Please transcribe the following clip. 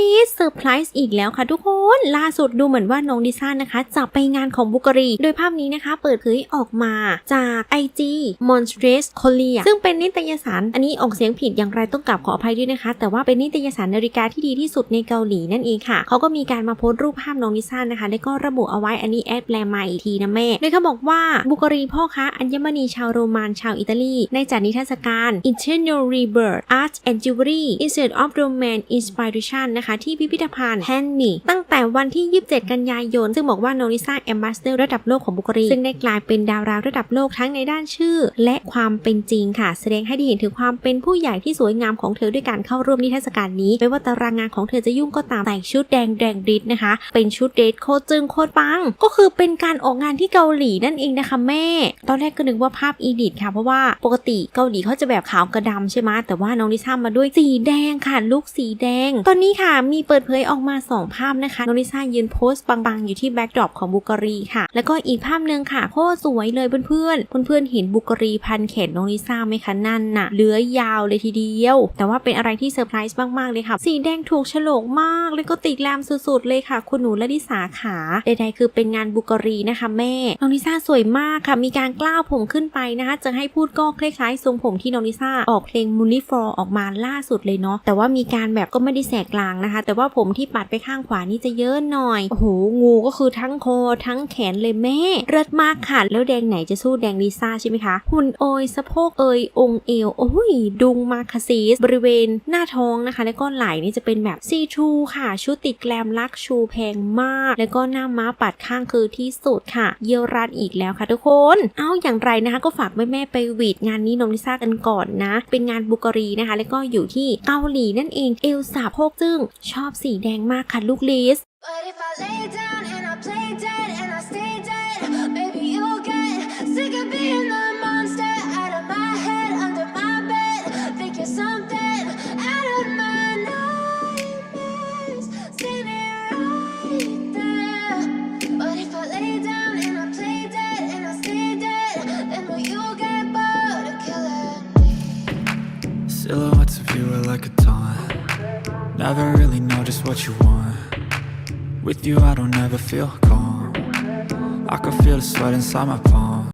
รีดเซอร์ไพรส์อีกแล้วค่ะทุกคน ล่าสุดดูเหมือนว่าน้องดิซ่านะคะ จะไปงานของบุกรี โดยภาพนี้นะคะ เปิดเผยออกมาจาก IG Monstrous Korea ซึ่งเป็นนิตยสาร อันนี้ออกเสียงผิดอย่างไรต้องกราบขออภัยด้วยนะคะ แต่ว่าเป็นนิตยสารนาฬิกาที่ดีที่สุดในเกาหลีนั่นเองค่ะ เขาก็มีการมาโพสต์รูปภาพน้องดิซ่านะคะ แล้ก็ระบุเอาไว้อันนี้แอดแปลมาอีกทีนะแม่ โดยเขาบอกว่าบุกรีพ่อค้าอัญมณีชาวโรมันชาวอิตาลีในจัดนิทรรศการ Eternal Rebirth Art and Jewelry Institute of Roman Inspiration นะคะที่พิพิธภัณฑ์แฮนมีตั้งแต่วันที่ 27 กันยายน ซึ่งบอกว่าโนริซ่าแอมบาสเดอร์ระดับโลกของบุกรีซึ่งได้กลายเป็นดาวราระดับโลกทั้งในด้านชื่อ และความเป็นจริงค่ะ แสดงให้ได้เห็นถึงความเป็นผู้ใหญ่ที่สวยงามของเธอด้วยการเข้าร่วมนิทรรศการนี้ไม่ว่าตารางงานของเธอจะยุ่งก็ตามแต่งชุดแดงแดงดริดนะคะ เป็นชุดเดทโคตรจึงโคตรปัง ก็คือเป็นการออกงานที่เกาหลีนั่นเองนะคะแม่ ตอนแรกก็นึกว่าภาพอีดิทค่ะเพราะว่าปกติเกาหลีเขาจะแบบขาวกระดำใช่ไหมแต่ว่าน้องลิซ่ามาด้วยสีแดงค่ะลูกสีแดง ตอนนี้ค่ะมีเปิดเผยออกมา 2 ภาพนะคะน้องลิซ่ายืนโพสต์บางๆ อยู่ที่แบ็กดรอปของบุกรีค่ะ แล้วก็อีกภาพหนึ่งค่ะโคตรสวยเลยเพื่อนๆเพื่อนๆเห็นบุกรีพันแขนน้องลิซ่าไหมคะนั่นน่ะเลื้อยยาวเลยทีเดียว แต่ว่าเป็นอะไรที่เซอร์ไพรส์มากๆเลยค่ะ สีแดงถูกฉลกมาก แล้วก็ติดแรมสุดๆเลยค่ะ คุณหนูและดิสาขาใดๆคือเป็นงานบุกรีนะคะแม่น้องลิซ่าสวยมากค่ะ มีการกล้าวผมขึ้นไปนะคะจะให้พูดก็คล้ายๆทรงผมที่น้องลิซ่าออกเพลงมูนิฟอร์ออกมาล่าสุดเลยเนาะแต่ว่ามีการแบบก็ไม่ได้แสกกลางนะคะ แต่ว่าผมที่ปัดไปข้างขวานี่จะเยอะหน่อยโอ้โหงูก็คือทั้งคอทั้งแขนเลยแม่ เลิศมากค่ะ แล้วแดงไหนจะสู้แดงลิซ่าใช่ไหมคะ หุ่นโอยสะโพกเอยองค์เอวโอ้ยดุงมาคาซีสบริเวณหน้าท้องนะคะ แล้วก็ไหล่นี่จะเป็นแบบซีทูค่ะ ชุดติดแกลมลักชูแพงมาก แล้วก็หน้าม้าปัดข้างคือที่สุดค่ะ เยี่ยวรัดอีกแล้วค่ะทุกคน เอาอย่างไรนะคะก็ฝากแม่ๆไปหวีดงานนี้น้องลิซ่ากันก่อนนะ เป็นงานบุกรีนะคะ แล้วก็อยู่ที่เกาหลีนั่นเองเอลสาโพกจึงชอบสีแดงมากค่ะลูกลิส Never really know just what you want. With you, I don't ever feel calm. I can feel the sweat inside my palms.